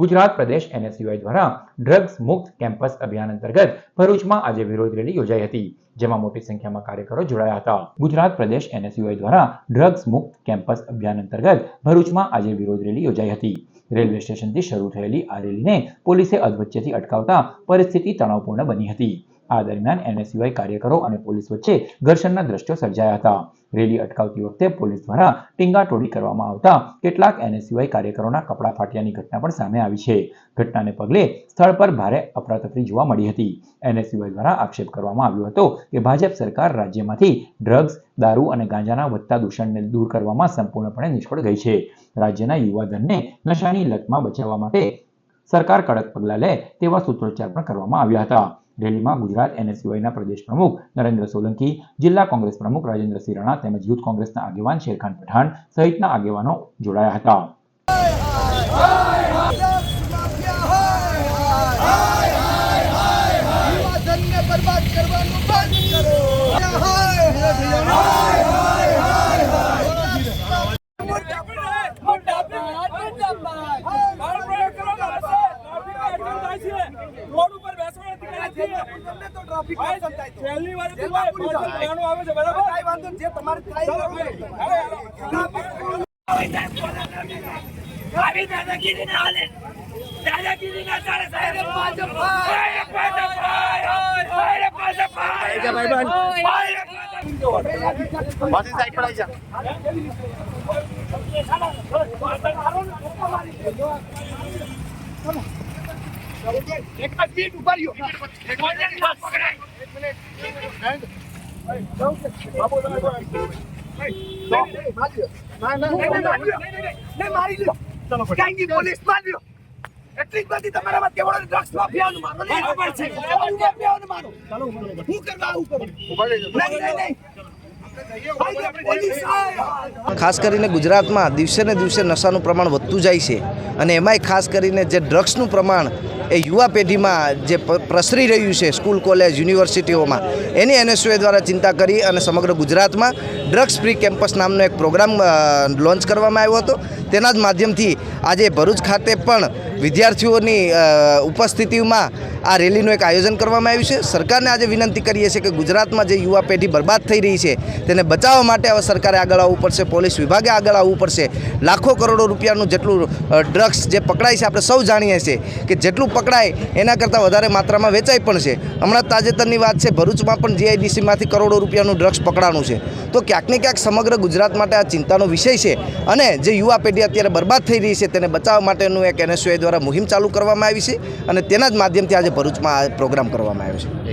ગુજરાત પ્રદેશ NSUI દ્વારા drugs મુક્ત campus અભિયાન અંતર્ગત ભરૂચમાં આજે વિરોધ રેલી યોજાઈ હતી, જેમાં મોટી સંખ્યામાં કાર્યકરો જોડાયા હતા. ગુજરાત પ્રદેશ એનએસયુઆઈ દ્વારા ડ્રગ્સ મુક્ત કેમ્પસ અભિયાન અંતર્ગત ભરૂચમાં આજે વિરોધ રેલી યોજાઈ હતી. રેલવે સ્ટેશનથી શરૂ થયેલી આ રેલીને પોલીસે અધવચ્ચેથી અટકાવતા પરિસ્થિતિ તણાવપૂર્ણ બની હતી. આ દરમિયાન એનએસયુઆઈ કાર્યકરો અને પોલીસ વચ્ચે ઘર્ષણના દ્રશ્યો સર્જાયા હતા. રેલી અટકાવતી વખતે પોલીસ દ્વારા ટીંગાટોળી કરવામાં આવતા કેટલાક એનએસયુઆઈ કાર્યકરોના કપડાં ફાટ્યાની ઘટના પણ સામે આવી છે. ઘટનાને પગલે સ્થળ પર ભારે અફરાતફરી જોવા મળી હતી. એનએસયુઆઈ દ્વારા આક્ષેપ કરવામાં આવ્યો હતો કે ભાજપ સરકાર રાજ્યમાંથી ડ્રગ્સ, દારૂ અને ગાંજાના વધતા દૂષણને દૂર કરવામાં સંપૂર્ણપણે નિષ્ફળ ગઈ છે. રાજ્યના યુવાધનને નશાની લતમાં બચાવવા માટે સરકાર કડક પગલાં લે તેવા સૂત્રોચ્ચાર પણ કરવામાં આવ્યા હતા. રેલીમાં ગુજરાત એનએસયુઆઈના પ્રદેશ પ્રમુખ નરેન્દ્ર સોલંકી, જિલ્લા કોંગ્રેસ પ્રમુખ રાજેન્દ્રસિંહ રાણા તેમજ યુથ કોંગ્રેસના આગેવાન શેરખાન પઠાણ સહિતના આગેવાનો જોડાયા હતા. પહેલી વાર તો આવે. છે બરાબર? જે તમારે આવી દાદાગીરી ના હાલે. દાદાગીરી ના ચાલે સાહેબ ભાજપ ભાઈ ભાજપ ભાઈ ભાઈ ભાજપ ભાઈ ભાઈ મારી લ્યો કાંઈ ખાસ કરીને ગુજરાતમાં દિવસે ને દિવસે નશાનું પ્રમાણ વધતું જાય છે અને એમાંય ખાસ કરીને જે ડ્રગ્સનું પ્રમાણ એ યુવા પેઢીમાં જે પ્રસરી રહ્યું છે સ્કૂલ, કોલેજ, યુનિવર્સિટીઓમાં, એની એનએસયુએ દ્વારા ચિંતા કરી અને સમગ્ર ગુજરાતમાં ડ્રગ્સ ફ્રી કેમ્પસ નામનો એક પ્રોગ્રામ લોન્ચ કરવામાં આવ્યો હતો. તેના જ માધ્યમથી આજે ભરૂચ ખાતે પણ વિદ્યાર્થીઓની ઉપસ્થિતિમાં આ રેલીનું એક આયોજન કરવામાં આવ્યું છે. સરકારને આજે વિનંતી કરીએ છીએ કે ગુજરાતમાં જે યુવા પેઢી બરબાદ થઈ રહી છે, તેને બચાવવા માટે હવે સરકારે આગળ આવવું પડશે, પોલીસ વિભાગે આગળ આવવું પડશે. લાખો કરોડો રૂપિયાનું જેટલું ડ્રગ્સ જે પકડાય છે, આપણે સૌ જાણીએ છીએ કે જેટલું પકડાય એના કરતાં વધારે માત્રામાં વેચાય પણ છે. હમણાં તાજેતરની વાત છે, ભરૂચમાં પણ જીઆઈડીસીમાંથી કરોડો રૂપિયાનું ડ્રગ્સ પકડાણું છે. તો ક્યાંક ને ક્યાંક સમગ્ર ગુજરાત માટે આ ચિંતાનો વિષય છે. અને જે યુવા પેઢી અત્યારે બરબાદ થઈ રહી છે તેને બચાવવા માટેનું એક એનએસયુઆઈ દ્વારા મુહિમ ચાલુ કરવામાં આવી છે અને તેના જ માધ્યમથી આજે ભરૂચમાં આ પ્રોગ્રામ કરવામાં આવ્યો છે.